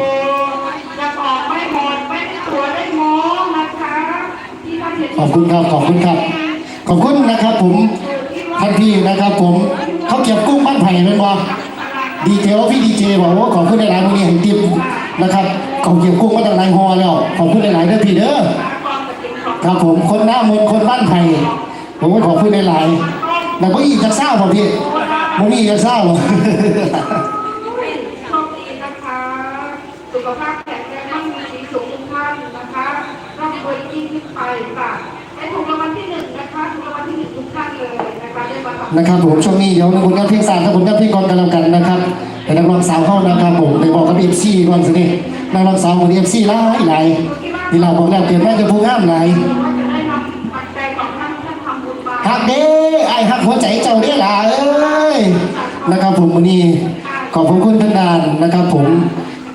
อท่านอยู่ยังอกไม่หมดไม่ได้ตัวได้มอนะคะที่ท่านเห็นขอบคุณครับขอบคุณครับ ขอบคุณนะครับผมท่านพี่นะครับผมเขาเก็บกุ้งบ้านไผ่เป็นบ่ดีเจว่าพี่ดีเจบอกว่าขอบคุณในหลายๆวันนี้เห็นติมนะครับเขาเก็บกุ้งมาตั้งหลายฮอแล้วขอบคุณในหลายๆเด้อพี่เด้อครับผมคนหน้ามนคนบ้านไผ่ผมก็ขอพูดในไลน์แต่ก็อีกจะเศร้าเปล่าพี่มันมีจะเศร้าหรอ โชคดีนะคะ สุขภาพแข็งแรงมั่งมีสีสุขทุกท่านนะคะร่ำรวยยิ่งขึ้นไปค่ะให้ถูกรางวัลที่หนึ่งนะคะถูกรางวัลที่หนึ่งทุกท่านเลย นะครับผมช่วงนี้เดี๋ยวคุณกับเพียงสารกับคุณกับเพียงกรกันแล้วกันนะครับเป็นนักร้องสาวเข้านะครับผมไปบอกกับเอฟซีก่อนสินี่นักร้องสาวของเอฟซีหลายหลายนี่เราบอกแล้วเกิดแม่จะพูดงามหลายว่าจะได้รับปัจจัยของท่านท่านทำบุญมาฮักเด้ไอ้ฮักหัวใจเจ้าเด้หล่ะเอ้ยนะครับผมวันนี้ขอบคุณท่านดานนะครับผม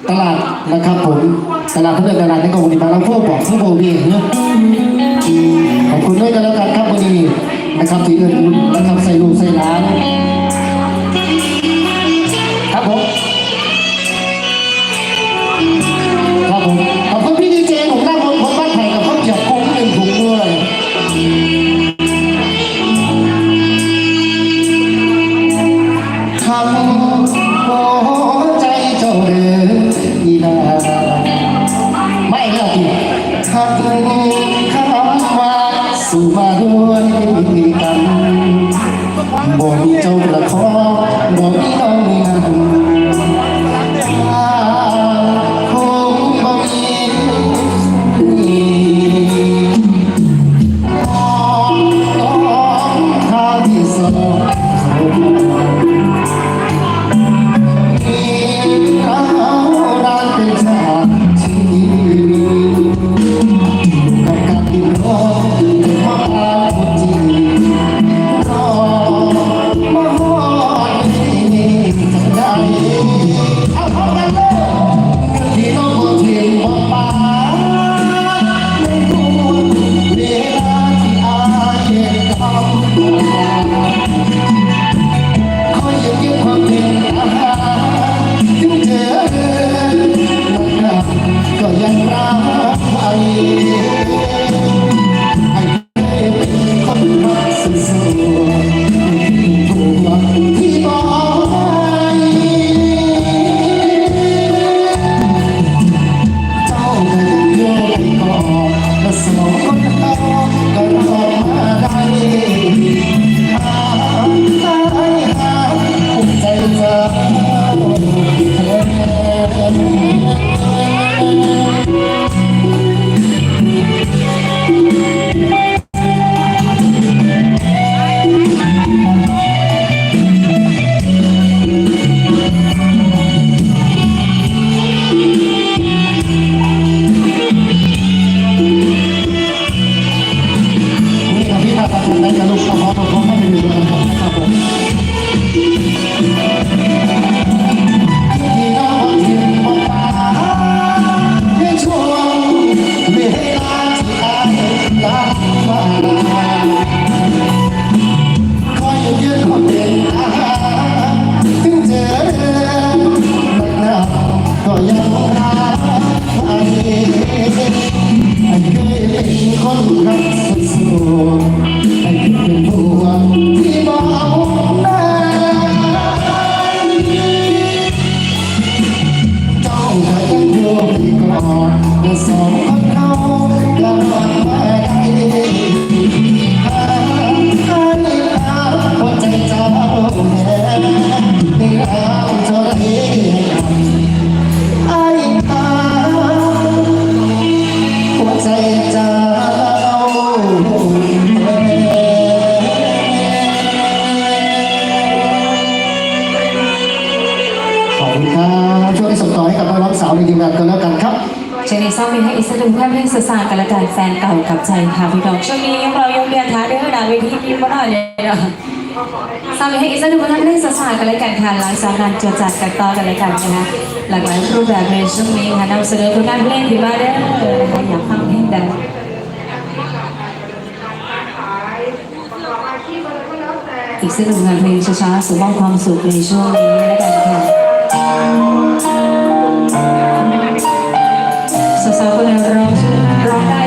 ตลาดนะครับผมตลาดเพื่อนตลาดในกองวันนี้มาแล้วพวกบอกผู้โบดีเนาะขอบคุณด้วยกันแล้วกันครับวันนี้ นะครับที่อื่นนะครับใส่ลูกใส่หลาน กับใจค่ะพี่น้องช่วงนี้เรายังเรียนท้าด้วยดาเวทีนี้มาหน่เลยอะสามีให้อิกสักหนึ่งวันได้สาวๆกันเลยกันค่ะหลังจากนั้นจดจัดกันต่อกันเลยกันนะคะหลากหลายรูปแบบในช่วงนี้ค่ะนำเสนอผลงานเล่นที่บ้านได้อยากฟังเพลงดังอีกสักหนึ่งงานเพลงช้าๆสูบบ้องความสุขในช่วงนี้แล้วกันค่ะสาวๆคนไหนร้องร้องได้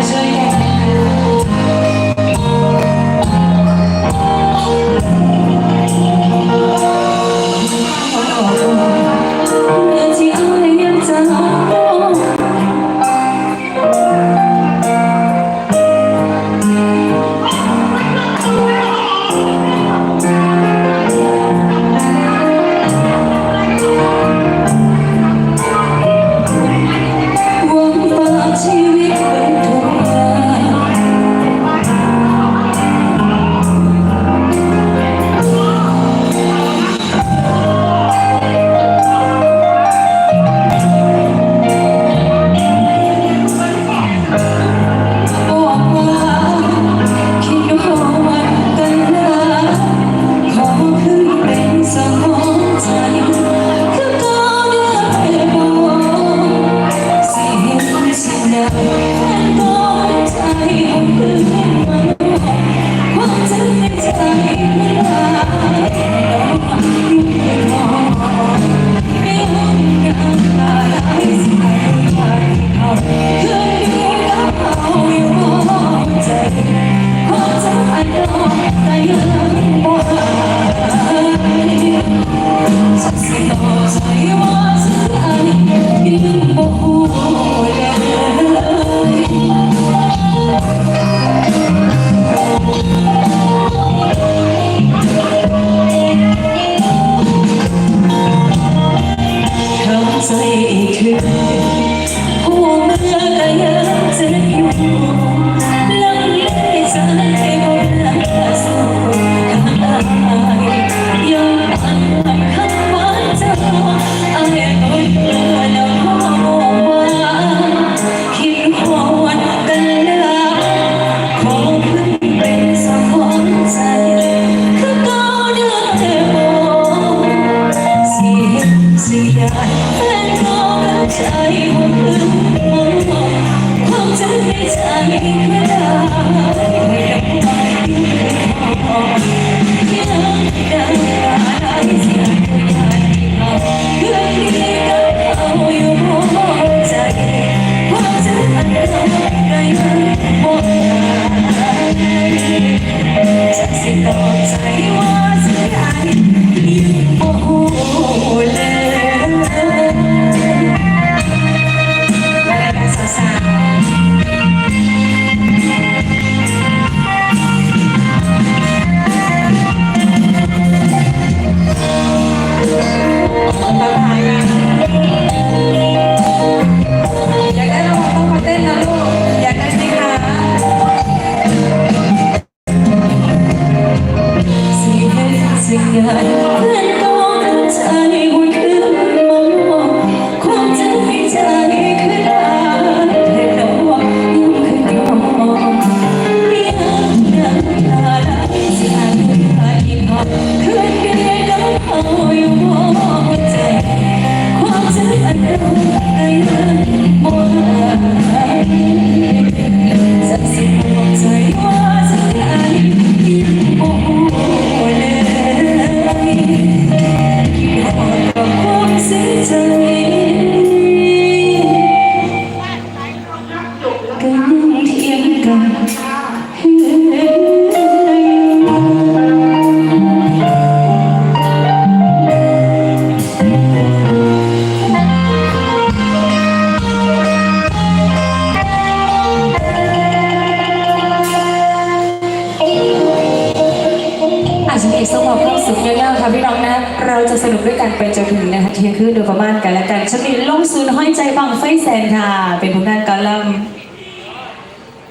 ไม่แสนค่ะ เป็นผลงานกอลัม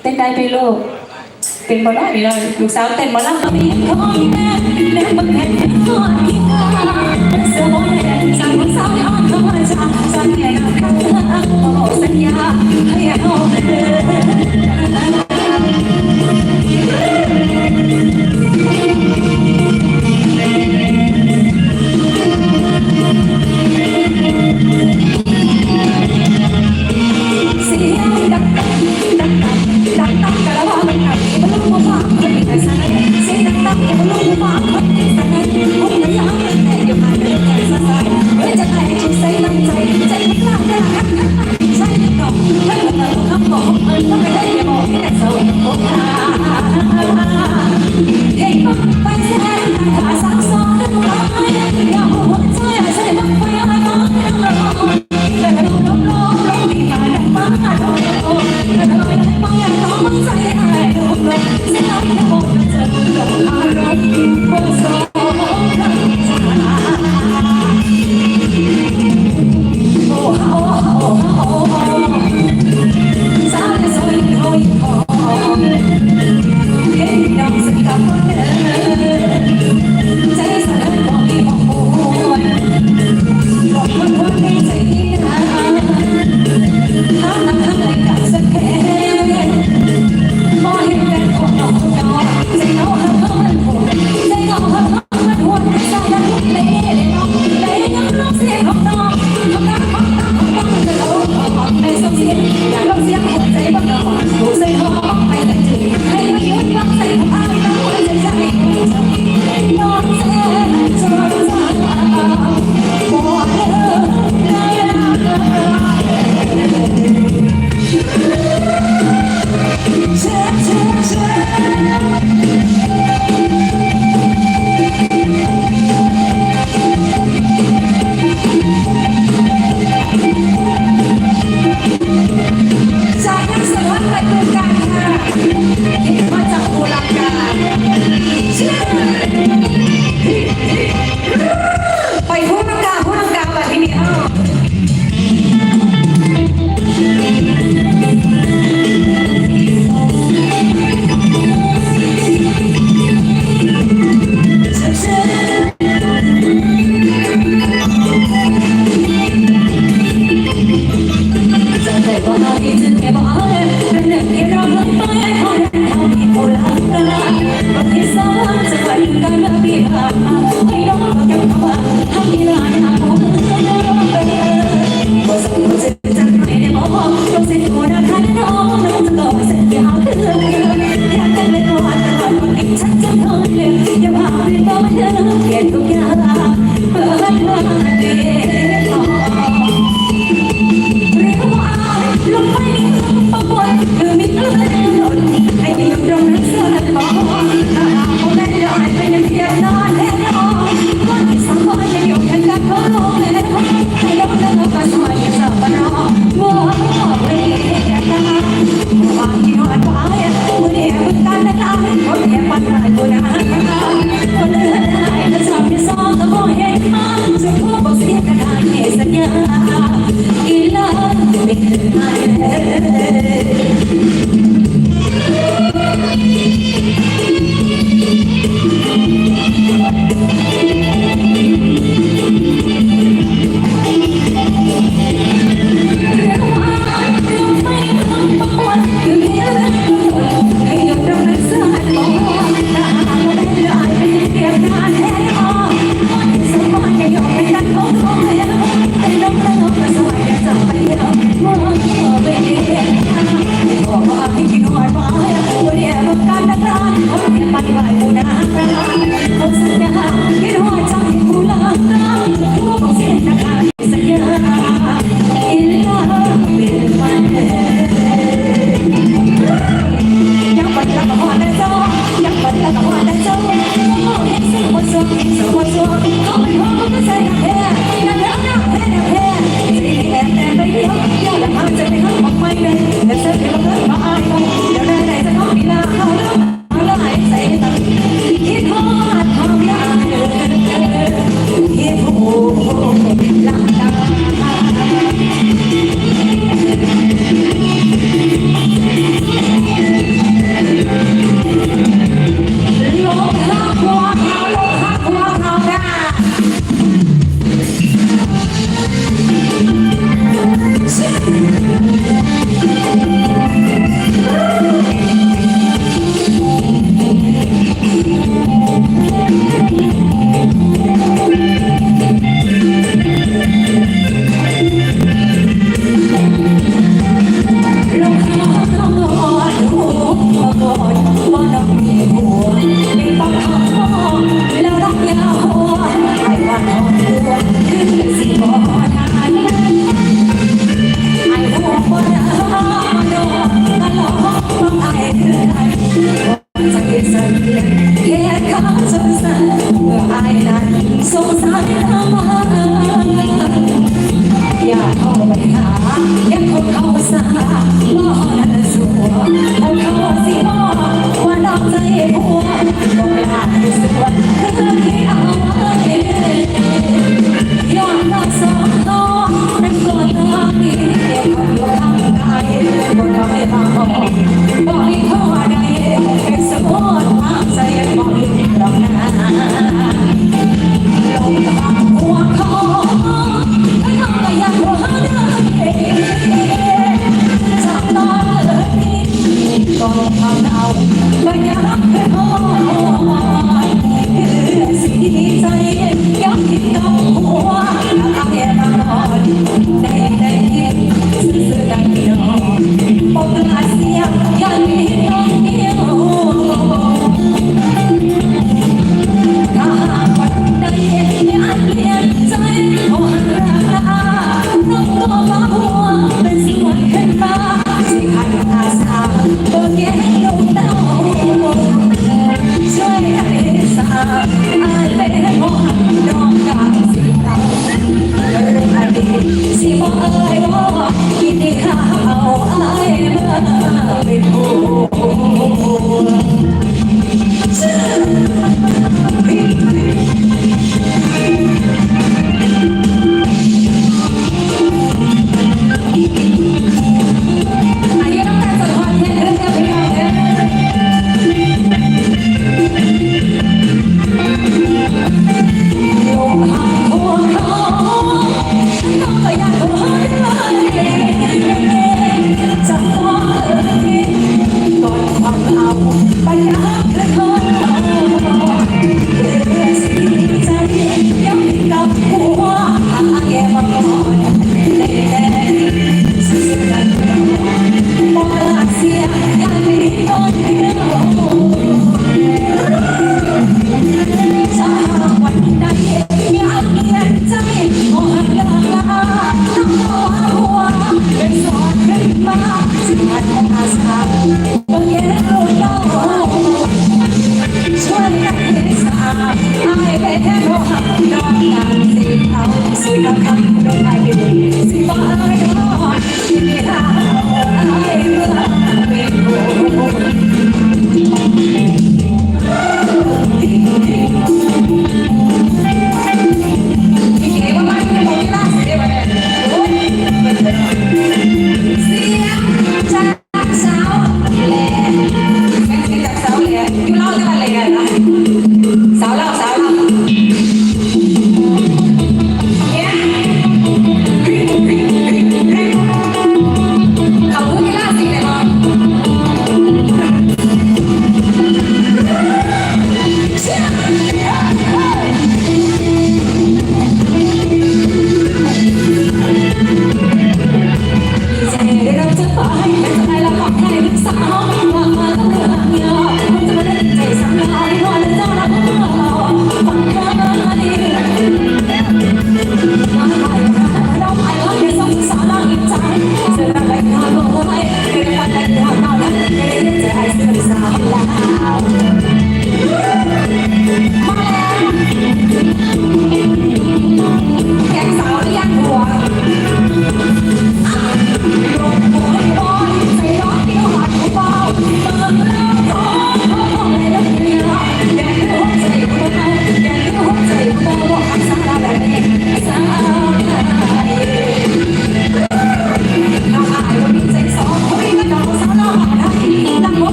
เต้นได้ไปลูก เป็นบอลได้ไหเลยลูกสาวเต้นบอลลัมก็มีของแม่แม่บังแม่ก่อนที่ตาสมองแดงสั่งลูกสาวย้อนเข้ามาจ้าสั่งแก่กับเธอขอสัญญาให้เอาเธอ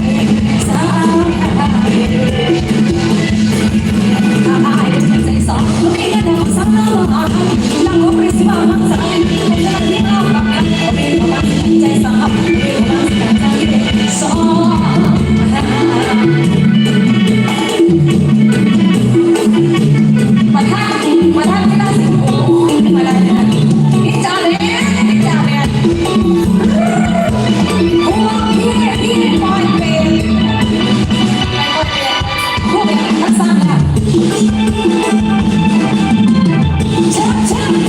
Thank you.